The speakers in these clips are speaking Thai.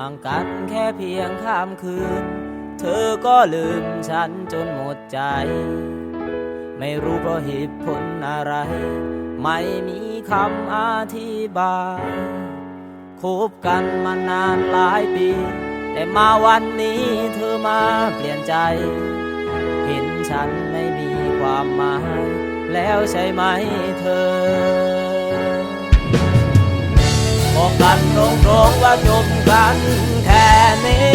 างกันแค่เพียงข้ามคืน เธอก็ลืมฉันจนหมดใจ ไม่รู้เพราะเหตุผลอะไร ไม่มีคำอธิบายคบกันมานานหลายปี แต่มาวันนี้เธอมาเปลี่ยนใจ เห็นฉันไม่มีความหมาย แล้วใช่ไหมเธอ บอกกันตรงๆว่าจบกันแค่นี้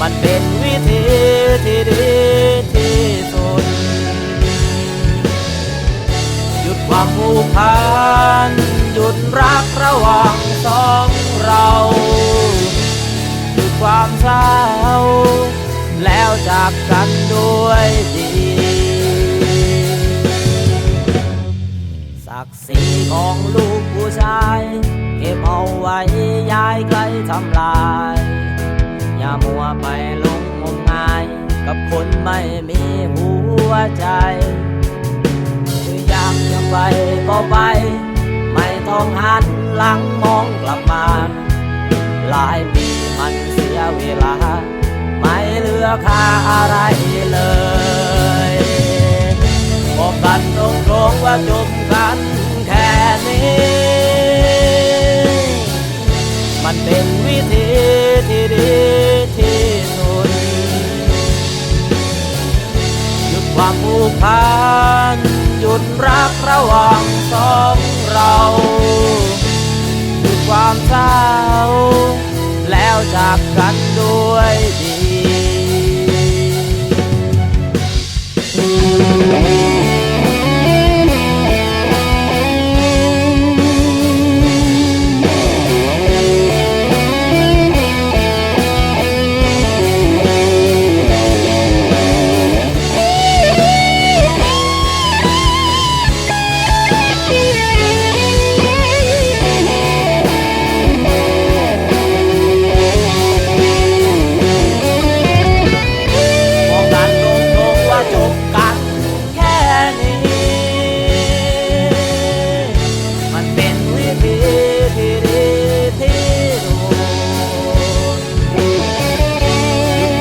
มันเป็นวิธีที่ดีที่สุด หยุดความผูกพัน หยุดรักระหว่างสองเรา หยุดความเศร้า แล้วจากกันด้วยดี ย้ายไกลทำลาย อย่ามัวไปลงงมงาย กับคนไม่มีหัวใจอยากจะไปก็ไป ไม่ต้องหันหลังมองกลับมา หลายปีมันเสียเวลา ไม่เหลือค่าอะไรเลยบอกกันตรงๆว่าจบกัน เป็นวิธีที่ดีที่สุดหยุดความผูกพันหยุดรักระหว่างสองเราหยุดความเศร้า แล้วจากกันด้วยดี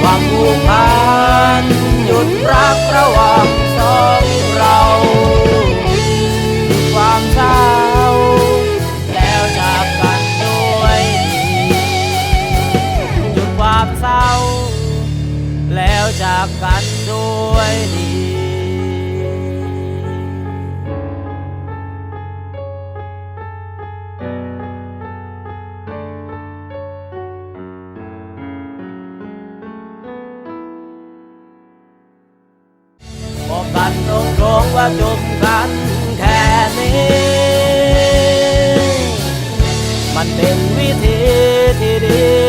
ความผูกพันหยุดรักระหว่างสองเรา ความเศร้าแล้วจากกันด้วยดีหยุดความเศร้าแล้วจากกันด้วยดี บอกกันตรงๆว่าจบกันแค่นี้ มันเป็นวิธีที่ดี